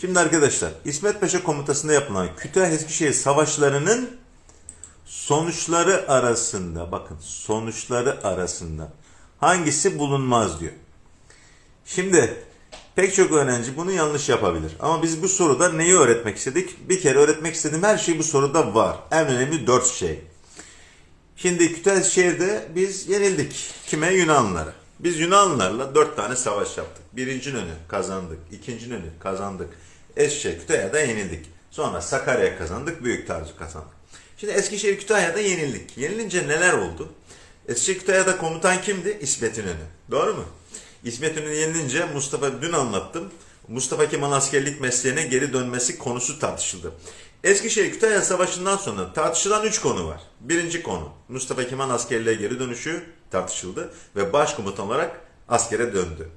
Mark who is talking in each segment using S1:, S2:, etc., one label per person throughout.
S1: Şimdi arkadaşlar İsmet Paşa komutasında yapılan Kütahya Eskişehir savaşlarının sonuçları arasında bakın sonuçları arasında hangisi bulunmaz diyor. Şimdi pek çok öğrenci bunu yanlış yapabilir. Ama biz bu soruda neyi öğretmek istedik? Bir kere öğretmek istediğim her şey bu soruda var. En önemli dört şey. Şimdi Kütahya'da biz yenildik. Kime? Yunanlılara. Biz Yunanlılarla dört tane savaş yaptık. Birinci önü kazandık. ikinci önü kazandık. Eskişehir Kütahya'da yenildik. Sonra Sakarya kazandık. Büyük Taarruz'u kazandık. Şimdi Eskişehir Kütahya'da yenildik. Yenilince neler oldu? Eskişehir Kütahya'da komutan kimdi? İsmet İnönü. Doğru mu? İsmet İnönü yenilince Mustafa dün anlattım. Mustafa Kemal askerlik mesleğine geri dönmesi konusu tartışıldı. Eskişehir Kütahya Savaşı'ndan sonra tartışılan üç konu var. Birinci konu Mustafa Kemal askerliğe geri dönüşü tartışıldı ve başkomutan olarak askere döndü.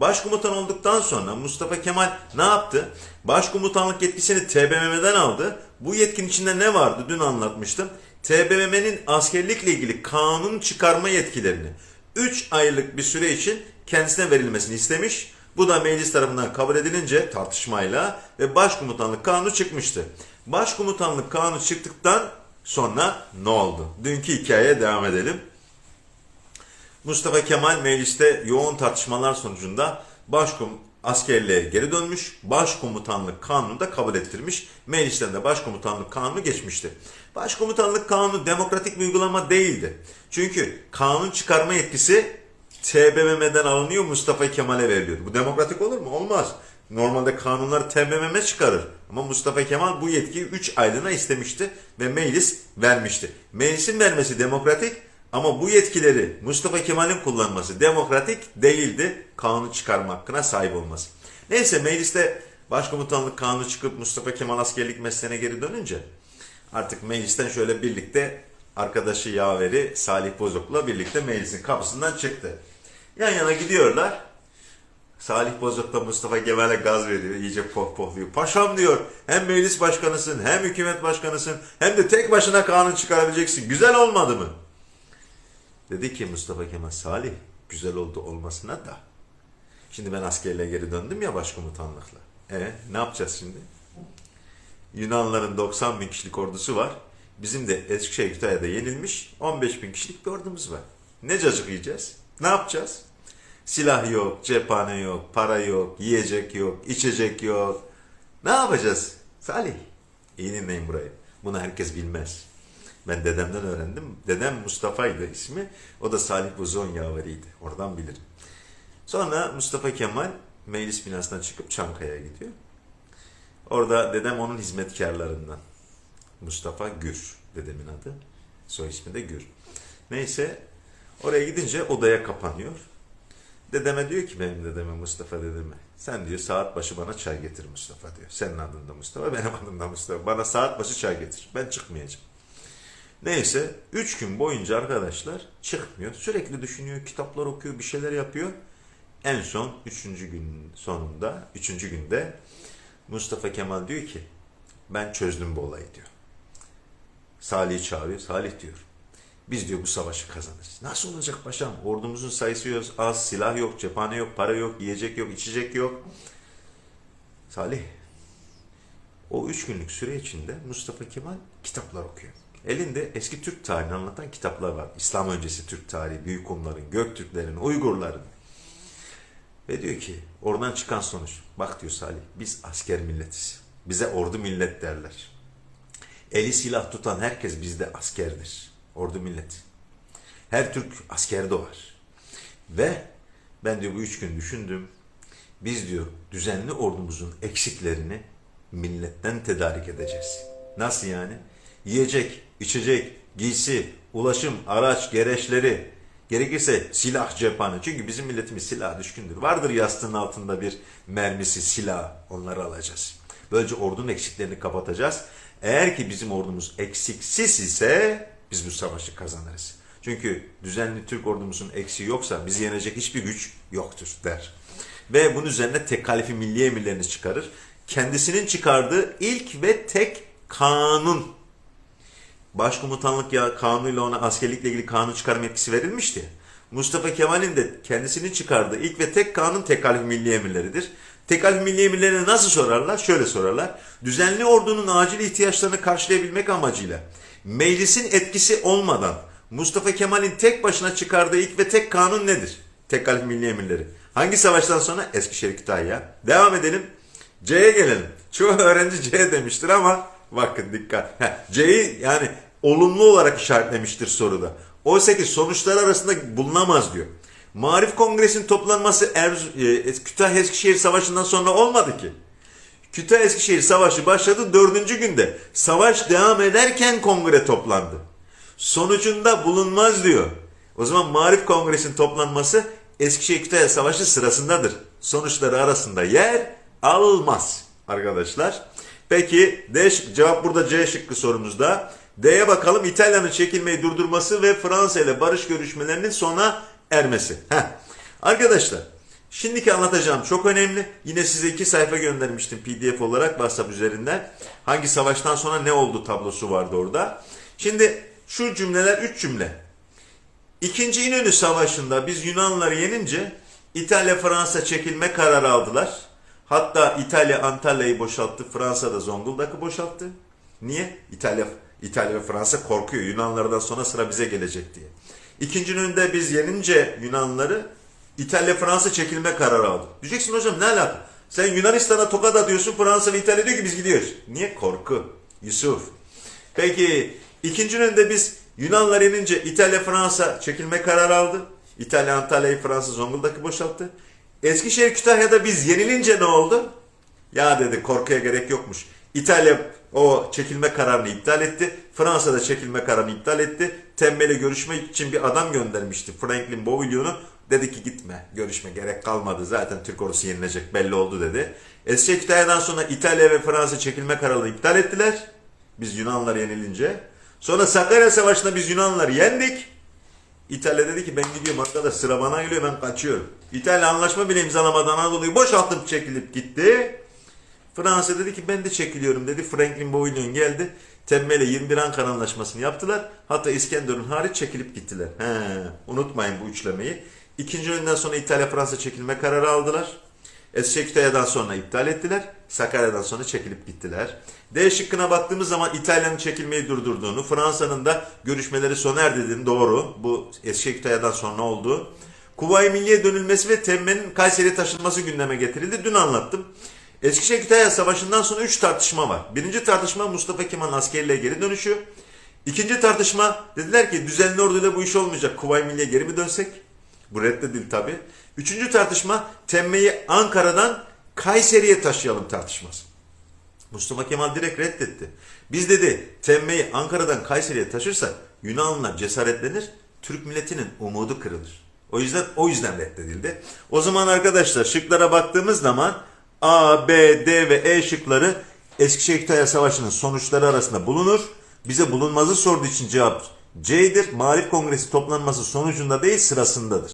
S1: Başkomutan olduktan sonra Mustafa Kemal ne yaptı? Başkomutanlık yetkisini TBMM'den aldı. Bu yetkin içinde ne vardı? Dün anlatmıştım. TBMM'nin askerlikle ilgili kanun çıkarma yetkilerini 3 aylık bir süre için kendisine verilmesini istemiş. Bu da meclis tarafından kabul edilince tartışmayla ve başkomutanlık kanunu çıkmıştı. Başkomutanlık kanunu çıktıktan sonra ne oldu? Dünkü hikayeye devam edelim. Mustafa Kemal mecliste yoğun tartışmalar sonucunda başkom askerliğe geri dönmüş, başkomutanlık kanunu da kabul ettirmiş. Meclisten de başkomutanlık kanunu geçmişti. Başkomutanlık kanunu demokratik bir uygulama değildi. Çünkü kanun çıkarma yetkisi TBMM'den alınıyor Mustafa Kemal'e veriliyor. Bu demokratik olur mu? Olmaz. Normalde kanunlar TBMM çıkarır. Ama Mustafa Kemal bu yetkiyi 3 aylığına istemişti ve meclis vermişti. Meclisin vermesi demokratik ama bu yetkileri Mustafa Kemal'in kullanması demokratik değildi. Kanun çıkarma hakkına sahip olması. Neyse mecliste başkomutanlık kanunu çıkıp Mustafa Kemal askerlik mesleğine geri dönünce artık meclisten şöyle birlikte arkadaşı yaveri Salih Bozok'la birlikte meclisin kapısından çıktı. Yan yana gidiyorlar. Salih Bozok da Mustafa Kemal'e gaz veriyor. iyice pohpohluyor. Paşam diyor hem meclis başkanısın hem hükümet başkanısın hem de tek başına kanun çıkarabileceksin. Güzel olmadı mı? Dedi ki Mustafa Kemal Salih güzel oldu olmasına da. Şimdi ben askerliğe geri döndüm ya başkomutanlıkla. E ne yapacağız şimdi? Yunanların 90 bin kişilik ordusu var. Bizim de Eskişehir Kütahya'da yenilmiş 15 bin kişilik bir ordumuz var. Ne cacık yiyeceğiz? Ne yapacağız? Silah yok, cephane yok, para yok, yiyecek yok, içecek yok. Ne yapacağız? Salih, iyi dinleyin burayı. Bunu herkes bilmez. Ben dedemden öğrendim. Dedem Mustafa'ydı ismi. O da Salih Buzon yaveriydi. Oradan bilirim. Sonra Mustafa Kemal meclis binasından çıkıp Çankaya'ya gidiyor. Orada dedem onun hizmetkarlarından. Mustafa Gür dedemin adı. Soy ismi de Gür. Neyse oraya gidince odaya kapanıyor. Dedeme diyor ki benim dedeme Mustafa dedeme. Sen diyor saat başı bana çay getir Mustafa diyor. Senin adın da Mustafa benim adım da Mustafa. Bana saat başı çay getir. Ben çıkmayacağım. Neyse üç gün boyunca arkadaşlar çıkmıyor. Sürekli düşünüyor, kitaplar okuyor, bir şeyler yapıyor. En son üçüncü gün sonunda, üçüncü günde Mustafa Kemal diyor ki ben çözdüm bu olayı diyor. Salih'i çağırıyor. Salih diyor. Biz diyor bu savaşı kazanırız. Nasıl olacak paşam? Ordumuzun sayısı az, silah yok, cephane yok, para yok, yiyecek yok, içecek yok. Salih, o üç günlük süre içinde Mustafa Kemal kitaplar okuyor. Elinde eski Türk tarihini anlatan kitaplar var. İslam öncesi Türk tarihi, Büyük Hunların, Göktürklerin, Uygurların. Ve diyor ki oradan çıkan sonuç. Bak diyor Salih biz asker milletiz. Bize ordu millet derler. Eli silah tutan herkes bizde askerdir. Ordu millet. Her Türk asker doğar. Ve ben diyor bu üç gün düşündüm. Biz diyor düzenli ordumuzun eksiklerini milletten tedarik edeceğiz. Nasıl yani? Yiyecek, içecek, giysi, ulaşım, araç, gereçleri, gerekirse silah cephane. Çünkü bizim milletimiz silah düşkündür. Vardır yastığın altında bir mermisi, silah. Onları alacağız. Böylece ordunun eksiklerini kapatacağız. Eğer ki bizim ordumuz eksiksiz ise biz bu savaşı kazanırız. Çünkü düzenli Türk ordumuzun eksiği yoksa bizi yenecek hiçbir güç yoktur der. Ve bunun üzerine tekalifi milli emirlerini çıkarır. Kendisinin çıkardığı ilk ve tek kanun başkomutanlık ya kanunuyla ona askerlikle ilgili kanun çıkarma etkisi verilmişti. Mustafa Kemal'in de kendisinin çıkardığı ilk ve tek kanun tekalif milli emirleridir. Tekalif milli emirlerini nasıl sorarlar? Şöyle sorarlar. Düzenli ordunun acil ihtiyaçlarını karşılayabilmek amacıyla meclisin etkisi olmadan Mustafa Kemal'in tek başına çıkardığı ilk ve tek kanun nedir? Tekalif milli emirleri. Hangi savaştan sonra? Eskişehir Kütahya. Devam edelim. C'ye gelelim. Çoğu öğrenci C demiştir ama bakın dikkat. C'yi yani olumlu olarak işaretlemiştir soruda. Oysa ki sonuçlar arasında bulunamaz diyor. Marif Kongresi'nin toplanması Erz e, Kütahya Eskişehir Savaşı'ndan sonra olmadı ki. Kütahya Eskişehir Savaşı başladı dördüncü günde. Savaş devam ederken kongre toplandı. Sonucunda bulunmaz diyor. O zaman Marif Kongresi'nin toplanması Eskişehir Kütahya Savaşı sırasındadır. Sonuçları arasında yer almaz arkadaşlar. Peki D şıkkı, cevap burada C şıkkı sorumuzda. D'ye bakalım İtalya'nın çekilmeyi durdurması ve Fransa ile barış görüşmelerinin sona ermesi. Heh. Arkadaşlar şimdiki anlatacağım çok önemli. Yine size iki sayfa göndermiştim pdf olarak WhatsApp üzerinden. Hangi savaştan sonra ne oldu tablosu vardı orada. Şimdi şu cümleler üç cümle. İkinci İnönü Savaşı'nda biz Yunanlıları yenince İtalya Fransa çekilme kararı aldılar. Hatta İtalya Antalya'yı boşalttı, Fransa da Zonguldak'ı boşalttı. Niye? İtalya İtalya ve Fransa korkuyor. Yunanlardan sonra sıra bize gelecek diye. İkinci İnönü'nde biz yenince Yunanlıları İtalya Fransa çekilme kararı aldı. Diyeceksin hocam ne alaka? Sen Yunanistan'a tokat diyorsun, Fransa ve İtalya diyor ki biz gidiyoruz. Niye? Korku. Yusuf. Peki ikinci İnönü'nde biz Yunanlar yenince İtalya Fransa çekilme kararı aldı. İtalya Antalya'yı Fransa Zonguldak'ı boşalttı. Eskişehir Kütahya'da biz yenilince ne oldu? Ya dedi korkuya gerek yokmuş. İtalya o çekilme kararını iptal etti. Fransa da çekilme kararını iptal etti. Tembel'e görüşmek için bir adam göndermişti. Franklin Bouvillon'u. Dedi ki gitme görüşme gerek kalmadı. Zaten Türk ordusu yenilecek belli oldu dedi. Eskişehir Kütahya'dan sonra İtalya ve Fransa çekilme kararını iptal ettiler. Biz Yunanlar yenilince. Sonra Sakarya Savaşı'nda biz Yunanları yendik. İtalya dedi ki ben gidiyorum arkadaş sıra bana geliyor ben kaçıyorum. İtalya anlaşma bile imzalamadan Anadolu'yu boşaltıp çekilip gitti. Fransa dedi ki ben de çekiliyorum dedi. Franklin Bouvillon geldi. Tembel'e 21 Ankara Anlaşması'nı yaptılar. Hatta İskenderun hariç çekilip gittiler. He, unutmayın bu üçlemeyi. İkinci önden sonra İtalya Fransa çekilme kararı aldılar. Eskişehir Kütahya'dan sonra iptal ettiler. Sakarya'dan sonra çekilip gittiler. D şıkkına baktığımız zaman İtalya'nın çekilmeyi durdurduğunu, Fransa'nın da görüşmeleri sona erdirdiğini doğru. Bu Eskişehir Kütahya'dan sonra oldu. Kuvayi Milliye dönülmesi ve Temmen'in Kayseri'ye taşınması gündeme getirildi. Dün anlattım. Eskişehir Kütahya Savaşı'ndan sonra 3 tartışma var. Birinci tartışma Mustafa Kemal'in askerliğe geri dönüşü. İkinci tartışma dediler ki düzenli orduyla bu iş olmayacak. Kuvayi Milliye geri mi dönsek? Bu reddedildi tabi. Üçüncü tartışma Temme'yi Ankara'dan Kayseri'ye taşıyalım tartışması. Mustafa Kemal direkt reddetti. Biz dedi Temme'yi Ankara'dan Kayseri'ye taşırsak Yunanlılar cesaretlenir, Türk milletinin umudu kırılır. O yüzden o yüzden reddedildi. O zaman arkadaşlar şıklara baktığımız zaman A, B, D ve E şıkları Eskişehir Kütahya Savaşı'nın sonuçları arasında bulunur. Bize bulunmazı sorduğu için cevap C'dir. Marif Kongresi toplanması sonucunda değil sırasındadır.